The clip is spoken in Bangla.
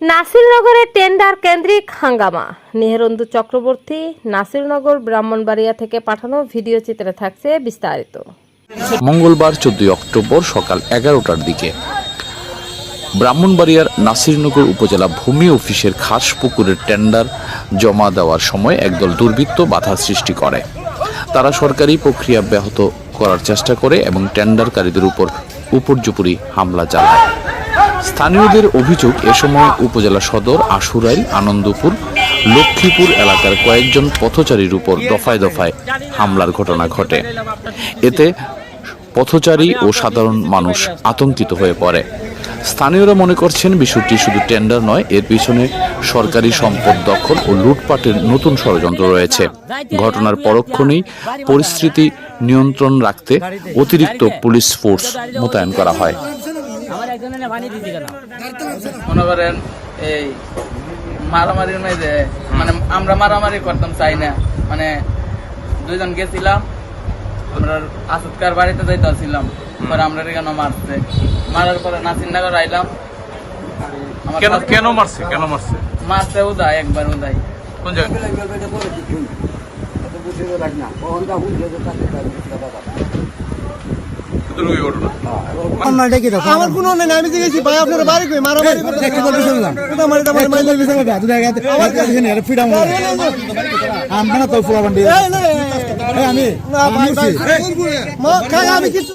নাসিরনগরের টেন্ডার কেন্দ্রিক হাঙ্গামা। নেহরন্দু চক্রবর্তী নাসিরনগর ব্রাহ্মণবাড়িয়া থেকে পাঠানো ভিডিও চিত্রে থাকছে বিস্তারিত। মঙ্গলবার চোদ্দই অক্টোবর সকাল এগারোটার দিকে ব্রাহ্মণবাড়িয়ার নাসিরনগর উপজেলা ভূমি অফিসের খাস পুকুরের টেন্ডার জমা দেওয়ার সময় একদল দুর্বৃত্ত বাধা সৃষ্টি করে। তারা সরকারি প্রক্রিয়া ব্যাহত করার চেষ্টা করে এবং টেন্ডারকারীদের উপর উপর্যুপরি হামলা চালায়। স্থানীয়দের অভিযোগ, এ সময় উপজেলা সদর আশুরাইল, আনন্দপুর, লক্ষ্মীপুর এলাকার কয়েকজন পথচারীর উপর দফায় দফায় হামলার ঘটনা ঘটে। এতে পথচারী ও সাধারণ মানুষ আতঙ্কিত হয়ে পড়ে। স্থানীয়রা মনে করছেন বিষয়টি শুধু টেন্ডার নয়, এর পিছনে সরকারি সম্পদ দখল ও লুটপাটের নতুন ষড়যন্ত্র রয়েছে। ঘটনার পরক্ষণেই পরিস্থিতি নিয়ন্ত্রণ রাখতে অতিরিক্ত পুলিশ ফোর্স মোতায়েন করা হয়। মনে করেন এই মারামারির মধ্যে মানে আমরা মারামারি করতাম চাই না। মানে দুইজন গেছিলাম আমরা আসাদকার বাড়িতে যাইতেছিলাম পরে আমরা এখানে মারছে? মারার পরে নাসিরনগর আইলাম। আমার কেন কেন মারছে? কেন মারছে? মারছে উদয় একবার উদয়। কোন জায়গায়? কতটুকু ঘটনা আমার কোনো অন্যায় নাই, আমি দেখেছি ভাই আপনার বাড়ি কই? মারামারি করতে দেখতে বলতে শুনলাম। ওটা মারি দামারি মারি মারি বিছানা গাছ দেখা গেছে আমার কাছে নেই আরে ফ্রিডম আমরা তো ফুলা বান্ডি আমি না ভাই ভাই মা কাকা আমি কিছু